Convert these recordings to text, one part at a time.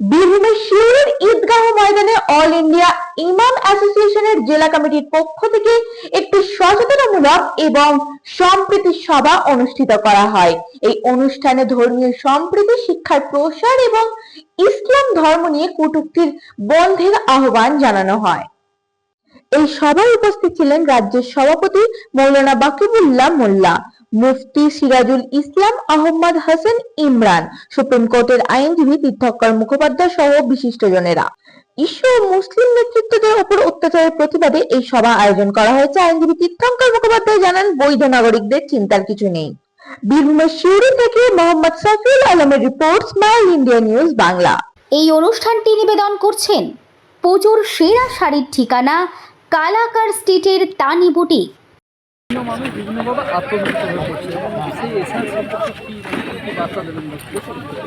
বীরভূমের শিউর ঈদগাহ ময়দানে all India ইমাম অ্যাসোসিয়েশনের জেলা কমিটির পক্ষ থেকে একটি সচেতনামূলক এবং সম্প্রীতি সভা অনুষ্ঠিত করা হয়। এই অনুষ্ঠানে ধর্মীয় সম্প্রীতি, শিক্ষার প্রসার এবং ইসলাম ধর্ম নিয়ে কটূক্তির বন্ধের আহ্বান জানানো হয়। এই সভায় উপস্থিত ছিলেন রাজ্যের সভাপতি মৌলানা বাকিবুল্লাহ মোল্লা, মুফতি সিরাজুল ইসলাম আহমদ হাসান ইমরান, সুপ্রিম কোর্টের আইনজীবী তীর্থকর মুখোপাধ্যায় সহ বিশিষ্টজনেরা। বিশ্ব মুসলিম নেতৃত্বদের উপর অত্যাচারের প্রতিবাদে এই সভা আয়োজন করা হয়েছে। আইনজীবী তীর্থঙ্কর মুখোপাধ্যায় জানান, বৈধ নাগরিকদের চিন্তার কিছু নেই। বীরভূমের শিউরি থেকে মোহাম্মদ সাফিউল আলমের report, smile India news Bangla. এই অনুষ্ঠানটি নিবেদন করছেন পুজোর সেরা শাড়ির ঠিকানা কালাকার স্ট্রিটের তানি বুটিক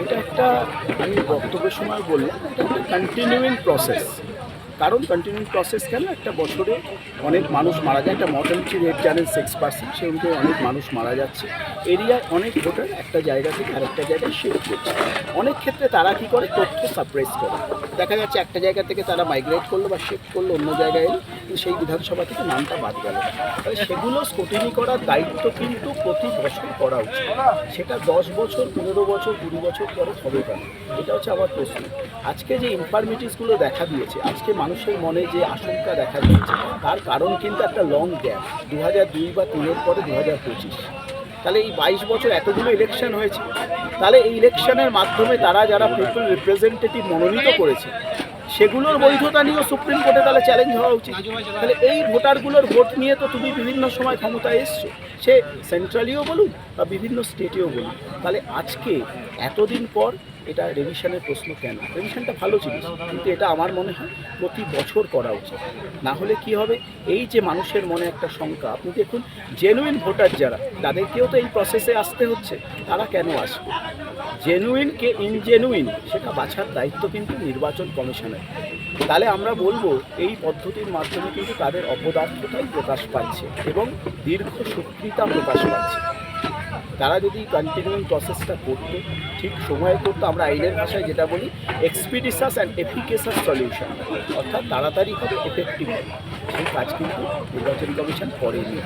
এটা একটা আমি বক্তব্যের সময় বললাম কন্টিনিউইং প্রসেস কারণ কন্টিনিউ প্রসেস কেন? একটা বছরে অনেক মানুষ মারা যায়। একটা মর্টালিটি রেট জানেন সিক্স পার্সেন্ট সে অনুযায়ী অনেক মানুষ মারা যাচ্ছে। এরিয়ায় অনেক ভোটার একটা জায়গা থেকে আরেকটা জায়গায় শিফট করছে। অনেক ক্ষেত্রে তারা কি করে? তথ্য সাপ্রেস করে। দেখা যাচ্ছে একটা জায়গা থেকে তারা মাইগ্রেট করল বা শিফট করল অন্য জায়গায় এলো সেই বিধানসভা থেকে নামটা বাদ গেল। তাহলে সেগুলো স্কুটিনি করার দায়িত্ব কিন্তু প্রতি বছর করা উচিত। সেটা দশ বছর, পনেরো বছর, কুড়ি বছর পরে হবে কেন? এটা হচ্ছে আমার প্রশ্ন। আজকে যে ইনফার্মিটিসগুলো দেখা দিয়েছে, আজকে মানুষের মনে যে আশঙ্কা দেখা দিয়েছে, তার কারণ কিন্তু একটা লং গ্যাপ দু দুই বা তিনের পরে দু হাজার পঁচিশ। তাহলে এই বাইশ বছর এতগুলো ইলেকশন হয়েছে, তাহলে এই ইলেকশনের মাধ্যমে তারা যারা পিপল রিপ্রেজেন্টেটিভ মনোনীত করেছে, সেগুলোর বৈধতা নিয়েও সুপ্রিম কোর্টে তাহলে চ্যালেঞ্জ হওয়া উচিত। তাহলে এই ভোটারগুলোর ভোট নিয়ে তো তুমি বিভিন্ন সময় ক্ষমতায় এসছো, সে সেন্ট্রালিও বলুন বা বিভিন্ন স্টেটেও বলুন, তাহলে আজকে এতদিন পর এটা রেভিশনের প্রশ্ন কেন? রেভিশনটা ভালো জিনিস, কিন্তু এটা আমার মনে হয় প্রতি বছর করা উচিত। না হলে কি হবে? এই যে মানুষের মনে একটা শঙ্কা, আপনি দেখুন জেনুইন ভোটার যারা, তাদেরকেও তো এই প্রসেসে আসতে হচ্ছে, তারা কেন আসবে? জেনুইন কে ইনজেনুইন সেটা বাছার দায়িত্ব কিন্তু নির্বাচন কমিশনের। তাহলে আমরা বলব, এই পদ্ধতির মাধ্যমে কিন্তু তাদের অপদার্থতাই প্রকাশ পাচ্ছে এবং দীর্ঘ সক্রিয়তা প্রকাশ পাচ্ছে। তারা যদি কন্টিনিউইং প্রসেসটা করতো, ঠিক সময় করতো, আমরা আইনের ভাষায় যেটা বলি এক্সপিডিসাস অ্যান্ড এফিকেসাস সলিউশন অর্থাৎ তাড়াতাড়ি হবে এফেক্টিভ হবে। সেই কাজ কিন্তু নির্বাচন কমিশন করেনি।